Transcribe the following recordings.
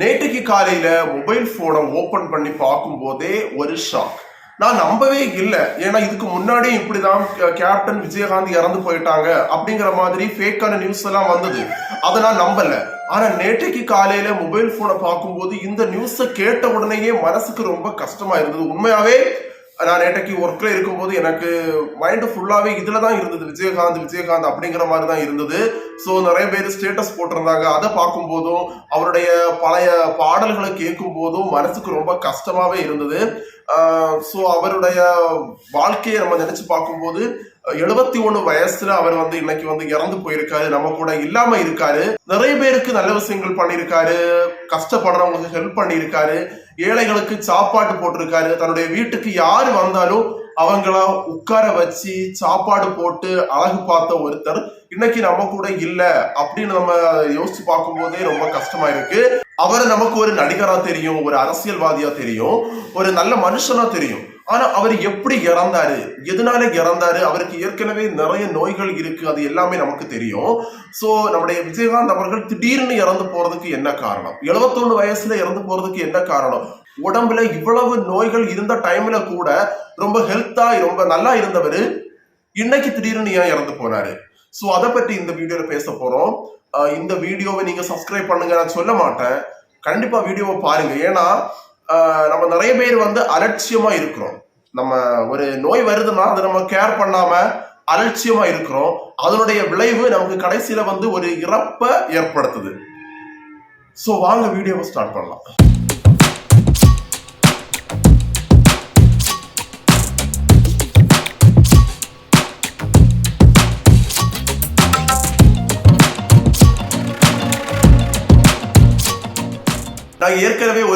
நேற்றுக்கு காலையில மொபைல் போனை ஓபன் பண்ணி பார்க்கும் போதே ஒரு ஷாக். நான் நம்பவே இல்லை. ஏன்னா இதுக்கு முன்னாடி இப்படிதான் தான் கேப்டன் விஜயகாந்த் இறந்து போயிட்டாங்க அப்படிங்கிற மாதிரி ஃபேக்கான நியூஸ் எல்லாம் வந்தது. அதை நான் நம்பல. ஆனா நேற்றைக்கு காலையில மொபைல் போனை பார்க்கும்போது இந்த நியூஸை கேட்ட உடனேயே மனசுக்கு ரொம்ப கஷ்டமா இருந்தது. உண்மையாவே நான் நேற்றைக்கு ஒர்க்கில் இருக்கும்போது எனக்கு மைண்டு ஃபுல்லாகவே இதில் தான் இருந்தது. விஜயகாந்த் விஜயகாந்த் அப்படிங்கிற மாதிரி தான் இருந்தது. ஸோ நிறைய பேர் ஸ்டேட்டஸ் போட்டிருந்தாங்க. அதை பார்க்கும்போதும் அவருடைய பழைய பாடல்களை கேட்கும் போதும் மனசுக்கு ரொம்ப கஷ்டமாகவே இருந்தது. ஸோ அவருடைய வாழ்க்கையை நம்ம நினச்சி பார்க்கும்போது எழுபத்தி ஒண்ணு வயசுல அவர் வந்து இன்னைக்கு வந்து இறந்து போயிருக்காரு நம்ம கூட இல்லாம இருக்காரு. நிறைய பேருக்கு நல்ல விஷயங்கள் பண்ணியிருக்காரு கஷ்டப்படுறவங்களுக்கு ஹெல்ப் பண்ணியிருக்காரு ஏழைகளுக்கு சாப்பாடு போட்டிருக்காரு. தன்னுடைய வீட்டுக்கு யார் வந்தாலும் அவங்கள உட்கார வச்சு சாப்பாடு போட்டு அழகு பார்த்த ஒருத்தர் இன்னைக்கு நம்ம கூட இல்ல அப்படின்னு நம்ம யோசிச்சு பார்க்கும்போதே ரொம்ப கஷ்டமா இருக்கு. அவரை நமக்கு ஒரு நடிகரா தெரியும் ஒரு அரசியல்வாதியா தெரியும் ஒரு நல்ல மனுஷனா தெரியும். ஆனா அவர் எப்படி இறந்தாரு? எதனால இறந்தாரு? அவருக்கு ஏற்கனவே நிறைய நோய்கள் இருக்கு. அது எல்லாமே நமக்கு தெரியும். சோ நம்முடைய விஜயகாந்த் அவர்கள் திடீர்னு இறந்து போறதுக்கு என்ன காரணம்? 71 வயசுல இறந்து போறதுக்கு என்ன காரணம்? உடம்புல இவ்வளவு நோய்கள் இருந்த டைம்ல கூட ரொம்ப ஹெல்த்தா ரொம்ப நல்லா இருந்தவர் இன்னைக்கு திடீர்னு ஏன் இறந்து போனாரு? சோ அதை பற்றி இந்த வீடியோல பேச போறோம். இந்த வீடியோவை நீங்க சப்ஸ்கிரைப் பண்ணுங்க. நான் சொல்ல மாட்டேன். கண்டிப்பா வீடியோவை பாருங்க. ஏன்னா நம்ம நிறைய பேர் வந்து அலட்சியமா இருக்கிறோம். நம்ம ஒரு நோய் வருதுன்னா அதை நம்ம கேர் பண்ணாம அலட்சியமா இருக்கிறோம். அதனுடைய விளைவு நமக்கு கடைசியில வந்து ஒரு இறப்பை ஏற்படுத்துது. ஸோ வாங்க வீடியோவை ஸ்டார்ட் பண்ணலாம். நான் ஏற்கனவே ஒரு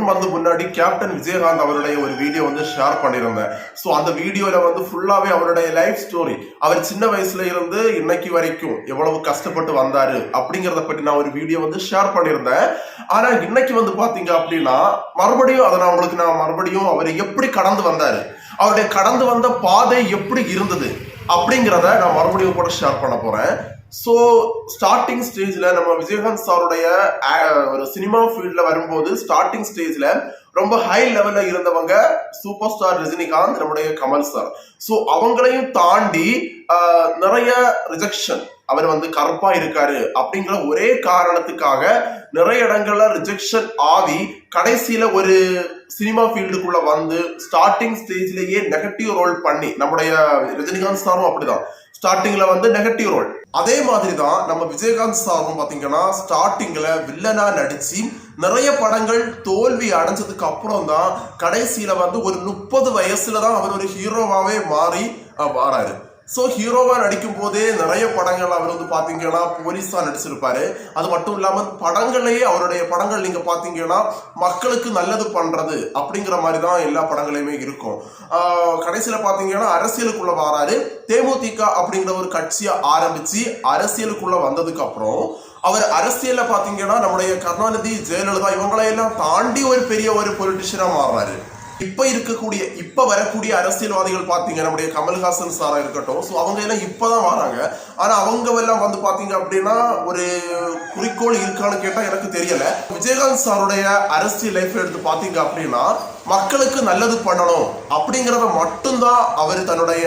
ஒன் மந்த் முன்னாடி கேப்டன் விஜயகாந்த் அவருடைய ஒரு வீடியோ வந்து ஷேர் பண்ணியிருந்தேன். ஸோ அந்த வீடியோவில் வந்து ஃபுல்லாகவே அவருடைய லைஃப் ஸ்டோரி அவர் சின்ன வயசுல இருந்து இன்னைக்கு வரைக்கும் எவ்வளவு கஷ்டப்பட்டு வந்தாரு அப்படிங்கிறத பற்றி நான் ஒரு வீடியோ வந்து ஷேர் பண்ணியிருந்தேன். ஆனால் இன்னைக்கு வந்து பார்த்தீங்க அப்படின்னா மறுபடியும் அதை நான் உங்களுக்கு நான் மறுபடியும் அவர் எப்படி கடந்து வந்தார் அவருடைய கடந்து வந்த பாதை எப்படி இருந்தது அப்படிங்கிறத நான் மறுபடியும் கூட ஷேர் பண்ண போகிறேன் ஸோ ஸ்டார்டிங் ஸ்டேஜில் நம்ம விஜயகாந்த் சாருடைய ஒரு சினிமா ஃபீல்டில் வரும்போது ஸ்டார்டிங் ஸ்டேஜில் ரொம்ப ஹை லெவலில் இருந்தவங்க சூப்பர் ஸ்டார் ரஜினிகாந்த் நம்முடைய கமல் சார். ஸோ அவங்களையும் தாண்டி நிறைய ரிஜெக்ஷன் அவர் வந்து கருப்பா இருக்காரு அப்படிங்கிற ஒரே காரணத்துக்காக நிறைய இடங்கள்ல ரிஜெக்ஷன் ஆவி கடைசியில ஒரு சினிமா ஃபீல்டுக்குள்ள வந்து ஸ்டார்டிங் ஸ்டேஜ்லயே நெகட்டிவ் ரோல் பண்ணி நம்முடைய ரஜினிகாந்த் சாரும் அப்படிதான். ஸ்டார்டிங்ல வந்து நெகட்டிவ் ரோல் அதே மாதிரி தான் நம்ம விஜயகாந்த் சாரும் பாத்தீங்கன்னா ஸ்டார்டிங்ல வில்லனா நடிச்சு நிறைய படங்கள் தோல்வி அடைஞ்சதுக்கு அப்புறம் தான் கடைசியில வந்து ஒரு முப்பது வயசுல தான் அவர் ஒரு ஹீரோவாவே மாறி மாறாரு. வாராரு ஸோ ஹீரோவாக நடிக்கும் போதே நிறைய படங்கள் அவர் வந்து பார்த்தீங்கன்னா போலீஸாக நடிச்சிருப்பாரு. அது மட்டும் இல்லாமல் படங்களையே அவருடைய படங்கள் நீங்கள் பார்த்தீங்கன்னா மக்களுக்கு நல்லது பண்ணுறது அப்படிங்கிற மாதிரி தான் எல்லா படங்களையுமே இருக்கும். கடைசியில் பார்த்தீங்கன்னா அரசியலுக்குள்ளே அரசியலுக்குள்ள வராரு. தேமுதிக அப்படிங்கிற ஒரு கட்சியை ஆரம்பித்து அரசியலுக்குள்ளே வந்ததுக்கப்புறம் அவர் அரசியலில் பார்த்தீங்கன்னா நம்முடைய கருணாநிதி ஜெயலலிதா இவங்களையெல்லாம் தாண்டி ஒரு பெரிய ஒரு பொலிட்டிஷியனாக மாறுறாரு. இப்போ இருக்கக்கூடிய இப்போ வரக்கூடிய அரசியல்வாதிகள் பாத்தீங்க நம்முடைய கமல்ஹாசன் சாராக இருக்கட்டும். ஸோ அவங்க எல்லாம் இப்போ தான் வராங்க. ஆனால் அவங்க எல்லாம் வந்து பார்த்தீங்க அப்படின்னா ஒரு குறிக்கோள் இருக்கான்னு கேட்டால் எனக்கு தெரியலை. விஜயகாந்த் சாருடைய அரசியல் லைஃப் எடுத்து பார்த்தீங்க அப்படின்னா மக்களுக்கு நல்லது பண்ணணும் அப்படிங்கிறத மட்டும்தான் அவர் தன்னுடைய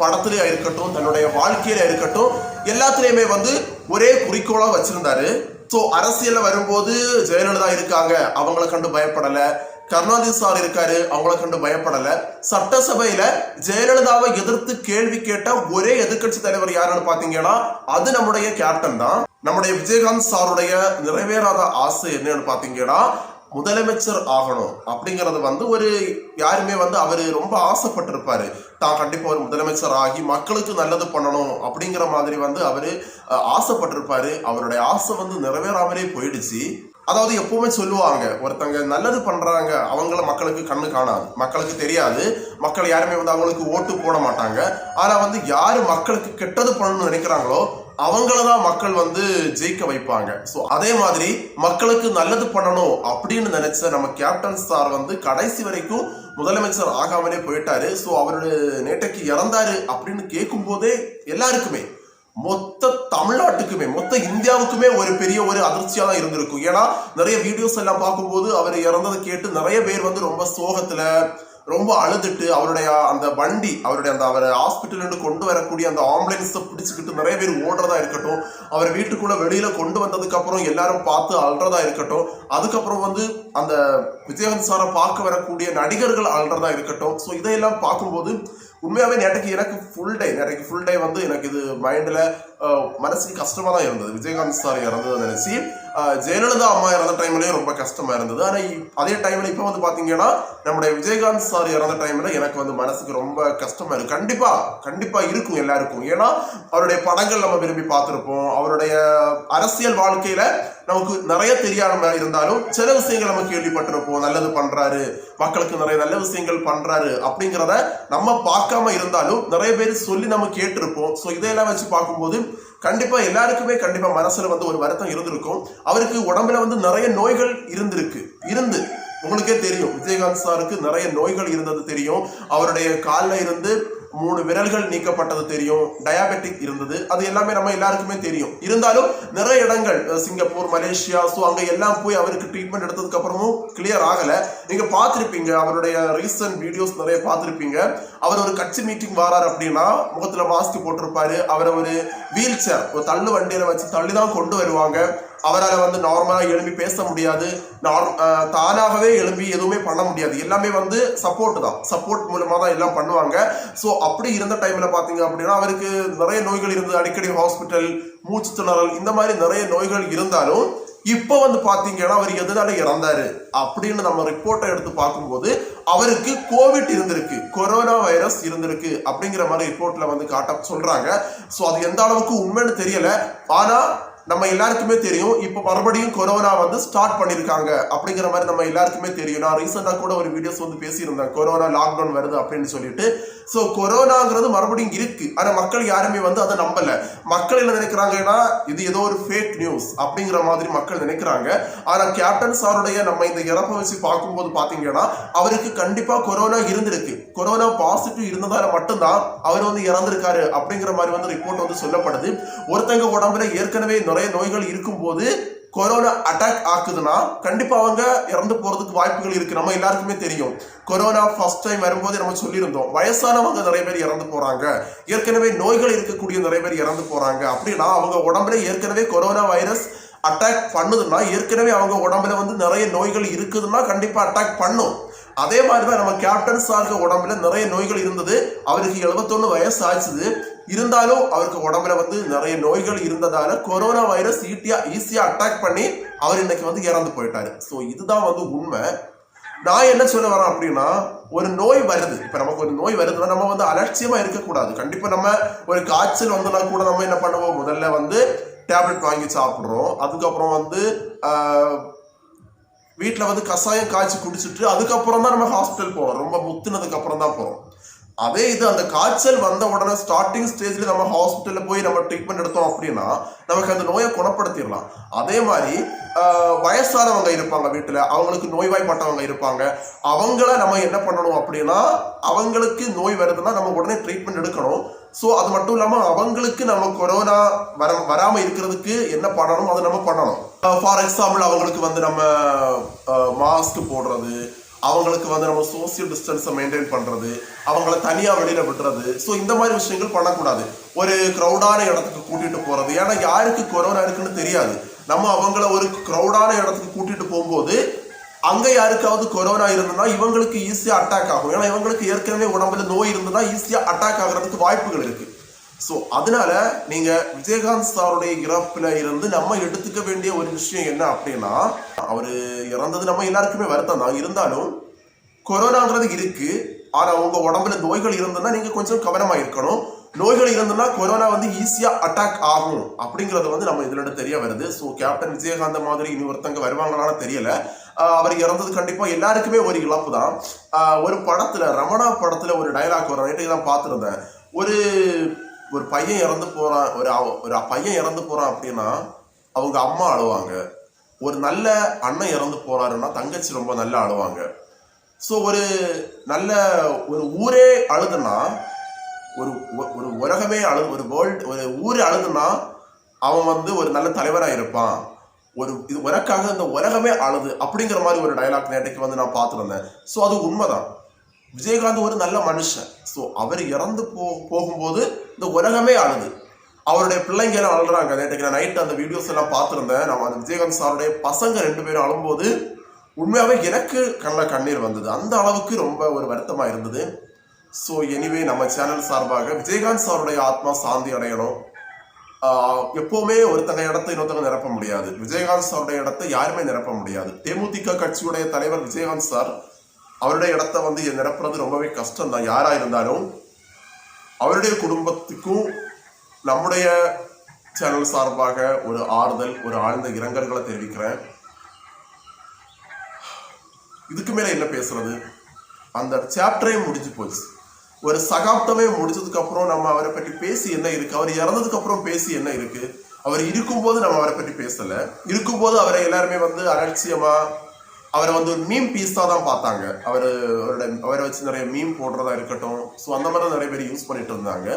படத்துலேயே இருக்கட்டும் தன்னுடைய வாழ்க்கையில இருக்கட்டும் எல்லாத்துலேயுமே வந்து ஒரே குறிக்கோளாக வச்சுருந்தாரு. ஸோ அரசியலில் வரும்போது ஜெயலலிதா இருக்காங்க. அவங்கள கண்டு பயப்படலை. கருணாநிதி சார் இருக்காரு அவங்கள கண்டு பயப்படல. சட்டசபையில ஜெயலலிதாவை எதிர்த்து கேள்வி கேட்ட ஒரே எதிர்க்கட்சி தலைவர் யாருன்னு பாத்தீங்கன்னா அது நம்முடைய கேப்டன் தான். நம்முடைய விஜயகாந்த் சாருடைய நிறைவேறாத ஆசை என்னன்னு பாத்தீங்கன்னா முதலமைச்சர் ஆகணும் அப்படிங்கறது வந்து ஒரு யாருமே வந்து அவரு ரொம்ப ஆசைப்பட்டிருப்பாரு. தான் கண்டிப்பா ஒரு முதலமைச்சர் ஆகி மக்களுக்கு நல்லது பண்ணணும் அப்படிங்கிற மாதிரி வந்து அவரு ஆசைப்பட்டிருப்பாரு. அவருடைய ஆசை வந்து நிறைவேறாமலே போயிடுச்சு. அதாவது எப்பவுமே சொல்லுவாங்க ஒருத்தங்க நல்லது பண்றாங்க அவங்கள மக்களுக்கு கண்ணு காணாது. மக்களுக்கு தெரியாது. மக்கள் யாருமே வந்து அவங்களுக்கு ஓட்டு போட மாட்டாங்க. ஆனா வந்து யாரு மக்களுக்கு கெட்டது பண்ணணும்னு நினைக்கிறாங்களோ அவங்கள தான் மக்கள் வந்து ஜெயிக்க வைப்பாங்க. ஸோ அதே மாதிரி மக்களுக்கு நல்லது பண்ணணும் அப்படின்னு நினைச்ச நம்ம கேப்டன் சார் வந்து கடைசி வரைக்கும் முதலமைச்சர் ஆகாமலே போயிட்டாரு. ஸோ அவரோட நேட்டைக்கு இறந்தாரு அப்படின்னு கேட்கும் போதே எல்லாருக்குமே மொத்த தமிழ்நாட்டுக்குமே மொத்த இந்தியாவுக்குமே ஒரு பெரிய ஒரு அதிர்ச்சியாக தான் இருந்திருக்கும். ஏன்னா நிறைய வீடியோஸ் எல்லாம் பார்க்கும்போது அவர் இறந்ததை கேட்டு நிறைய பேர் வந்து ரொம்ப சோகத்துல ரொம்ப அழுதுட்டு அவருடைய அந்த வண்டி அவருடைய அந்த அவரை ஹாஸ்பிட்டலேருந்து கொண்டு வரக்கூடிய அந்த ஆம்புலன்ஸை பிடிச்சிக்கிட்டு நிறைய பேர் ஓடுறதா இருக்கட்டும் அவர் வீட்டுக்குள்ள வெளியில கொண்டு வந்ததுக்கு அப்புறம் எல்லாரும் பார்த்து அழுறதா இருக்கட்டும் அதுக்கப்புறம் வந்து அந்த விஜயகாந்த் சாரை பார்க்க வரக்கூடிய நடிகர்கள் அழுறதா இருக்கட்டும். ஸோ இதையெல்லாம் பார்க்கும்போது உண்மையாகவே நேற்றுக்கு எனக்கு ஃபுல் டே நேற்றுக்கு ஃபுல் டே வந்து எனக்கு இது மைண்டில் மனசுக்கு கஷ்டமாக தான் இருந்தது. விஜயகாந்த் சார் இறந்ததை நினச்சி ஜெயலலிதா அம்மா இறந்த டைம்லயும் ரொம்ப கஷ்டமா இருந்தது. ஆனா அதே டைம்ல இப்போ வந்து பாத்தீங்கன்னா நம்முடைய விஜயகாந்த் சார் இறந்த டைம்ல எனக்கு வந்து மனசுக்கு ரொம்ப கஷ்டமா இருக்கு. கண்டிப்பா கண்டிப்பா இருக்கும் எல்லாருக்கும். ஏன்னா அவருடைய படங்கள் நம்ம விரும்பி பார்த்திருப்போம் அவருடைய அரசியல் வாழ்க்கையில நமக்கு நிறைய தெரியாம இருந்தாலும் சில விஷயங்கள் நம்ம கேள்விப்பட்டிருப்போம். நல்லது பண்றாரு மக்களுக்கு நிறைய நல்ல விஷயங்கள் பண்றாரு அப்படிங்கிறத நம்ம பார்க்காம இருந்தாலும் நிறைய பேர் சொல்லி நம்ம கேட்டிருப்போம். ஸோ இதையெல்லாம் வச்சு பார்க்கும்போது கண்டிப்பா எல்லாருக்குமே கண்டிப்பா மனசுல வந்து ஒரு வருத்தம் இருந்திருக்கும். அவருக்கு உடம்புல வந்து நிறைய நோய்கள் இருந்திருக்கு. இருந்து உங்களுக்கே தெரியும். விஜயகாந்த் சாருக்கு நிறைய நோய்கள் இருந்தது தெரியும். அவருடைய காலில் இருந்து மூணு விரல்கள் நீக்கப்பட்டது தெரியும். டயாபெட்டிக் இருந்தது. அது எல்லாமே நம்ம எல்லாருக்குமே தெரியும். இருந்தாலும் நிறைய இடங்கள் சிங்கப்பூர் மலேசியா ஸோ அங்கே எல்லாம் போய் அவருக்கு ட்ரீட்மெண்ட் எடுத்ததுக்கு அப்புறமும் கிளியர் ஆகலை. நீங்கள் பார்த்துருப்பீங்க அவருடைய ரீசன்ட் வீடியோஸ் நிறைய பார்த்துருப்பீங்க. அவர் ஒரு கட்சி மீட்டிங் வரார் அப்படின்னா முகத்தில் மாஸ்க் போட்டிருப்பாரு. அவரை ஒரு வீல் சேர் ஒரு தள்ளு வண்டியில் வச்சு தள்ளி தான் கொண்டு வருவாங்க. அவரால் வந்து நார்மலாக எழும்பி பேச முடியாது. நார் தானாகவே எழும்பி எதுவுமே பண்ண முடியாது. எல்லாமே வந்து சப்போர்ட் தான். சப்போர்ட் மூலமாக தான் எல்லாம் பண்ணுவாங்க. ஸோ அப்படி இருந்த டைமில் பார்த்தீங்க அப்படின்னா அவருக்கு நிறைய நோய்கள் இருந்தது. அடிக்கடி ஹாஸ்பிட்டல் மூச்சு திணறல் இந்த மாதிரி நிறைய நோய்கள் இருந்தாலும் இப்போ வந்து பார்த்தீங்கன்னா அவர் எதனால இறந்தாரு அப்படின்னு நம்ம ரிப்போர்ட்டை எடுத்து பார்க்கும்போது அவருக்கு கோவிட் இருந்திருக்கு. கொரோனா வைரஸ் இருந்திருக்கு அப்படிங்கிற மாதிரி ரிப்போர்ட்ல வந்து காட்ட சொல்றாங்க. ஸோ அது எந்த அளவுக்கு உண்மைன்னு தெரியல. ஆனால் நம்ம எல்லாருக்குமே தெரியும் இப்போ மறுபடியும் கொரோனா வந்து ஸ்டார்ட் பண்ணியிருக்காங்க அப்படிங்கிற மாதிரி நம்ம எல்லாருக்குமே தெரியும். நான் ரீசெண்டாக கூட ஒரு வீடியோஸ் வந்து பேசியிருந்தேன். கொரோனா லாக்டவுன் வருது அப்படின்னு சொல்லிட்டு. ஸோ கொரோனாங்கிறது மறுபடியும் இருக்கு. ஆனால் மக்கள் யாருமே வந்து அதை நம்பல. மக்கள் என்ன நினைக்கிறாங்கன்னா இது ஏதோ ஒரு ஃபேக் நியூஸ் அப்படிங்கிற மாதிரி மக்கள் நினைக்கிறாங்க. ஆனால் கேப்டன் சாருடைய நம்ம இந்த இறப்பை வச்சு பார்க்கும்போது பார்த்தீங்கன்னா அவருக்கு கண்டிப்பாக கொரோனா இருந்திருக்கு. கொரோனா பாசிட்டிவ் இருந்ததால மட்டும்தான் அவர் வந்து இறந்திருக்காரு அப்படிங்கிற மாதிரி வந்து ரிப்போர்ட் வந்து சொல்லப்படுது. ஒருத்தங்க உடம்புல ஏற்கனவே நிறைய நோய்கள் இருக்கும்போது கொரோனா அட்டாக் ஆக்குதுன்னா கண்டிப்பாக அவங்க இறந்து போகிறதுக்கு வாய்ப்புகள் இருக்குது நம்ம எல்லாருக்குமே தெரியும். கொரோனா ஃபர்ஸ்ட் டைம் வரும்போது நம்ம சொல்லியிருந்தோம். வயசானவங்க நிறைய பேர் இறந்து போகிறாங்க ஏற்கனவே நோய்கள் இருக்கக்கூடிய நிறைய பேர் இறந்து போகிறாங்க அப்படின்னா அவங்க உடம்புல ஏற்கனவே கொரோனா வைரஸ் அட்டாக் பண்ணுதுன்னா ஏற்கனவே அவங்க உடம்புல வந்து நிறைய நோய்கள் இருக்குதுன்னா கண்டிப்பாக அட்டாக் பண்ணும். அதே மாதிரி தான் நம்ம கேப்டன் சாருக்கு உடம்புல நிறைய நோய்கள் இருந்தது. அவருக்கு 71 வயசு ஆச்சுது. இருந்தாலும் அவருக்கு உடம்புல வந்து நிறைய நோய்கள் இருந்ததால கொரோனா வைரஸ் ஈட்டியா ஈஸியா அட்டாக் பண்ணி அவர் இன்னைக்கு வந்து இறந்து போயிட்டாரு. ஸோ இதுதான் வந்து உண்மை. நான் என்ன சொல்ல வரேன் அப்படின்னா ஒரு நோய் வருது. இப்ப நமக்கு ஒரு நோய் வருதுன்னா நம்ம வந்து அலட்சியமா இருக்கக்கூடாது. கண்டிப்பா நம்ம ஒரு காய்ச்சல் வந்தனா கூட நம்ம என்ன பண்ணுவோம்? முதல்ல வந்து டேப்லெட் வாங்கி சாப்பிட்றோம். அதுக்கப்புறம் வந்து வீட்டில் வந்து கஷாயம் காய்ச்சி குடிச்சிட்டு அதுக்கப்புறம் தான் நம்ம ஹாஸ்பிட்டல் போகிறோம் ரொம்ப முத்துனதுக்கு அப்புறம் தான் போகிறோம் அதே இது அந்த காய்ச்சல் வந்த உடனே ஸ்டார்டிங் ஸ்டேஜ்ல நம்ம ஹாஸ்பிட்டலில் போய் நம்ம ட்ரீட்மெண்ட் எடுத்தோம் அப்படின்னா நமக்கு அந்த நோயை குணப்படுத்திடலாம். அதே மாதிரி வயசானவங்க இருப்பாங்க வீட்டில் அவங்களுக்கு நோய்வாய்ப்பட்டவங்க இருப்பாங்க. அவங்கள நம்ம என்ன பண்ணணும் அப்படின்னா அவங்களுக்கு நோய் வருதுன்னா நம்ம உடனே ட்ரீட்மெண்ட் எடுக்கணும். ஸோ அது மட்டும் இல்லாமல் அவங்களுக்கு நம்ம கொரோனா வர வராமல் இருக்கிறதுக்கு என்ன பண்ணணும்? அதை நம்ம பண்ணணும். ஃபார் எக்ஸாம்பிள் அவங்களுக்கு வந்து நம்ம மாஸ்க் போடுறது அவங்களுக்கு வந்து நம்ம சோசியல் டிஸ்டன்ஸை மெயின்டைன் பண்ணுறது அவங்கள தனியாக வெளியில் விடுறது. ஸோ இந்த மாதிரி விஷயங்கள் பண்ணக்கூடாது. ஒரு க்ரௌடான இடத்துக்கு கூட்டிகிட்டு போகிறது ஏன்னா யாருக்கு கொரோனா இருக்குன்னு தெரியாது. நம்ம அவங்கள ஒரு க்ரௌடான இடத்துக்கு கூட்டிகிட்டு போகும்போது அங்கே யாருக்காவது கொரோனா இருந்ததுன்னா இவங்களுக்கு ஈஸியாக அட்டாக் ஆகும். ஏன்னா இவங்களுக்கு ஏற்கனவே உடம்புல நோய் இருந்ததுன்னா ஈஸியாக அட்டாக் ஆகிறதுக்கு வாய்ப்புகள் இருக்குது ஸோ அதனால நீங்க விஜயகாந்த் சாருடைய இறப்புல இருந்து நம்ம எடுத்துக்க வேண்டிய ஒரு விஷயம் என்ன அப்படின்னா அவரு இறந்தது நம்ம எல்லாருக்குமே வருத்தம் தான். இருந்தாலும் கொரோனாங்கிறது இருக்கு. ஆனா உங்க உடம்புல நோய்கள் இருந்ததுன்னா நீங்க கொஞ்சம் கவனமா இருக்கணும். நோய்கள் இருந்ததுன்னா கொரோனா வந்து ஈஸியா அட்டாக் ஆகும் அப்படிங்கறது வந்து நம்ம இதுல இருந்து தெரிய வருது. ஸோ கேப்டன் விஜயகாந்த் மாதிரி இனி ஒருத்தங்க வருவாங்களான்னு தெரியல. அவர் இறந்தது கண்டிப்பா எல்லாருக்குமே ஒரு இழப்பு தான். ஒரு படத்துல ரமணா படத்துல ஒரு டைலாக் வரும். நேற்று தான் பார்த்துருந்தேன். ஒரு ஒரு பையன் இறந்து போகிறான் ஒரு அவ- ஒரு பையன் இறந்து போகிறான் அப்படின்னா அவங்க அம்மா அழுவாங்க ஒரு நல்ல அண்ணன் இறந்து போகிறாருன்னா தங்கச்சி ரொம்ப நல்லா அழுவாங்க ஸோ ஒரு நல்ல ஒரு ஊரே அழுதுன்னா ஒரு ஒரு உலகமே அழு ஒரு வேர்ல்டு ஒரு ஊர் அழுதுன்னா அவன் வந்து ஒரு நல்ல தலைவராக இருப்பான். ஒரு இது உனக்காக இந்த உலகமே அழுது அப்படிங்கிற மாதிரி ஒரு டயலாக் நேற்றைக்கு வந்து நான் பார்த்துருந்தேன். ஸோ அது உண்மைதான். விஜயகாந்த் ஒரு நல்ல மனுஷன். ஸோ அவர் இறந்து போ போகும்போது இந்த உலகமே அழுது அவருடைய பிள்ளைங்க எல்லாம் அழுறாங்க நேற்றுக்கு நான் நைட் அந்த வீடியோஸ் எல்லாம் பார்த்துருந்தேன். நம்ம அந்த விஜயகாந்த் சாருடைய பசங்க ரெண்டு பேரும் அழும்போது உண்மையாகவே எனக்கு கண்ணில் கண்ணீர் வந்தது. அந்த அளவுக்கு ரொம்ப ஒரு வருத்தமாக இருந்தது. ஸோ எனிவே நம்ம சேனல் சார்பாக விஜயகாந்த் சாருடைய ஆத்மா சாந்தி அடையணும். எப்போவுமே ஒருத்தங்க இடத்தை இன்னொருத்தங்க நிரப்ப முடியாது. விஜயகாந்த் சாருடைய இடத்தை யாருமே நிரப்ப முடியாது. தேமுதிக கட்சியுடைய தலைவர் விஜயகாந்த் சார் அவருடைய இடத்த வந்து நிரப்புறது ரொம்பவே கஷ்டம் தான் யாராக இருந்தாலும் அவருடைய குடும்பத்துக்கும் நம்முடைய சேனல் சார்பாக ஒரு ஆறுதல் ஒரு ஆழ்ந்த இரங்கல்களை தெரிவிக்கிறேன். இதுக்கு மேலே என்ன பேசுறது? அந்த சாப்டரே முடிஞ்சு போச்சு. ஒரு சகாப்தமே முடிச்சதுக்கப்புறம் நம்ம அவரை பற்றி பேசி என்ன இருக்கு? அவர் இறந்ததுக்கப்புறம் பேசி என்ன இருக்கு? அவர் இருக்கும்போது நம்ம அவரை பற்றி பேசலை. இருக்கும்போது அவரை எல்லாருமே வந்து அலட்சியமாக அவரை வந்து ஒரு மீம் பீஸாக தான் பார்த்தாங்க. அவர் அவரோட அவரை வச்சு நிறைய மீம் போடுறதா இருக்கட்டும். ஸோ அந்த மாதிரி நிறைய பேர் யூஸ் பண்ணிட்டு இருந்தாங்க.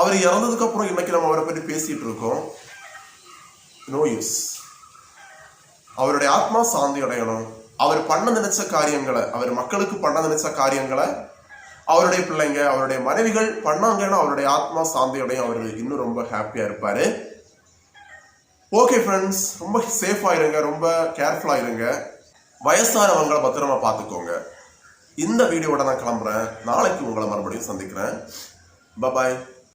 அவர் இறந்ததுக்கு அப்புறம் இன்னைக்கு நம்ம அவரை பற்றி பேசிட்டு இருக்கோம். நோ யூஸ் அவருடைய ஆத்மா சாந்தி அடையணும். அவர் பண்ண நினைச்ச காரியங்களை அவர் மக்களுக்கு பண்ண நினைச்ச காரியங்களை அவருடைய பிள்ளைங்க அவருடைய மனைவிகள் பண்ணாங்கன்னா அவருடைய ஆத்மா சாந்தி அடையும். அவர் இன்னும் ரொம்ப ஹாப்பியா இருப்பாரு. ஓகே ஃப்ரெண்ட்ஸ் ரொம்ப சேஃபாக இருங்க. ரொம்ப கேர்ஃபுல்லாக இருங்க. வயசானவங்களை பத்திரமா பார்த்துக்கோங்க. இந்த வீடியோட நான் கிளம்புறேன். நாளைக்கு உங்களை மறுபடியும் சந்திக்கிறேன். பபாய்